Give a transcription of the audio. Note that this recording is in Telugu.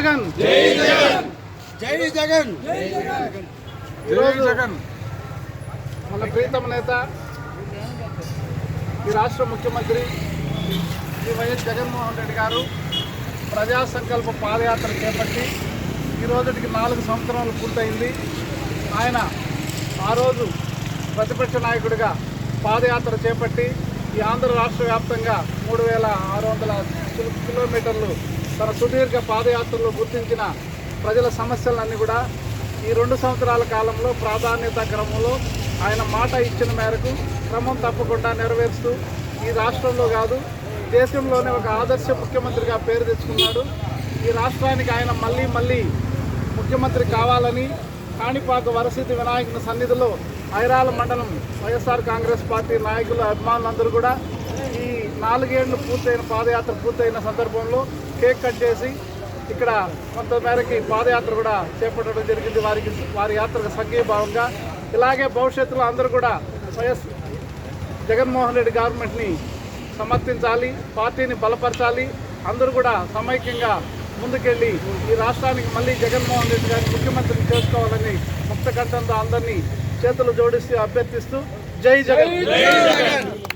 జగన్. జై జగన్. ఈరోజు మన ప్రీతమ నేత ఈ రాష్ట్ర ముఖ్యమంత్రి శ్రీ వైఎస్ జగన్మోహన్ రెడ్డి గారు ప్రజా సంకల్ప పాదయాత్ర చేపట్టి ఈ రోజుకి నాలుగు సంవత్సరాలు పూర్తయింది. ఆయన ఆ రోజు ప్రతిపక్ష నాయకుడిగా పాదయాత్ర చేపట్టి ఈ ఆంధ్ర రాష్ట్ర వ్యాప్తంగా మూడు వేల ఆరు వందల కిలో- కిలోమీటర్లు తన సుదీర్ఘ పాదయాత్రలో గుర్తించిన ప్రజల సమస్యలన్నీ కూడా ఈ రెండు సంవత్సరాల కాలంలో ప్రాధాన్యత క్రమంలో ఆయన మాట ఇచ్చిన మేరకు క్రమం తప్పకుండా నెరవేరుస్తూ ఈ రాష్ట్రంలో కాదు దేశంలోనే ఒక ఆదర్శ ముఖ్యమంత్రిగా పేరు తెచ్చుకున్నాడు. ఈ రాష్ట్రానికి ఆయన మళ్ళీ మళ్ళీ ముఖ్యమంత్రి కావాలని కాణిపాక వరసిద్ధి వినాయకుని సన్నిధిలో ఐరాల మండలం వైఎస్ఆర్ కాంగ్రెస్ పార్టీ నాయకులు అభిమానులందరూ కూడా నాలుగేళ్ళు పూర్తయిన పాదయాత్ర పూర్తయిన సందర్భంలో కేక్ కట్ చేసి ఇక్కడ కొంత మేరకి పాదయాత్ర కూడా చేపట్టడం జరిగింది. వారికి వారి యాత్రకు సంఘీభావంగా ఇలాగే భవిష్యత్తులో అందరూ కూడా వైఎస్ జగన్మోహన్ రెడ్డి గవర్నమెంట్ని సమర్థించాలి పార్టీని బలపరచాలి. అందరూ కూడా సమైక్యంగా ముందుకెళ్ళి ఈ రాష్ట్రానికి మళ్ళీ జగన్మోహన్ రెడ్డి గారిని ముఖ్యమంత్రిని చేసుకోవాలని ముక్త కంఠంతో అందరినీ చేతులు జోడిస్తూ అభ్యర్థిస్తూ జై జగన్.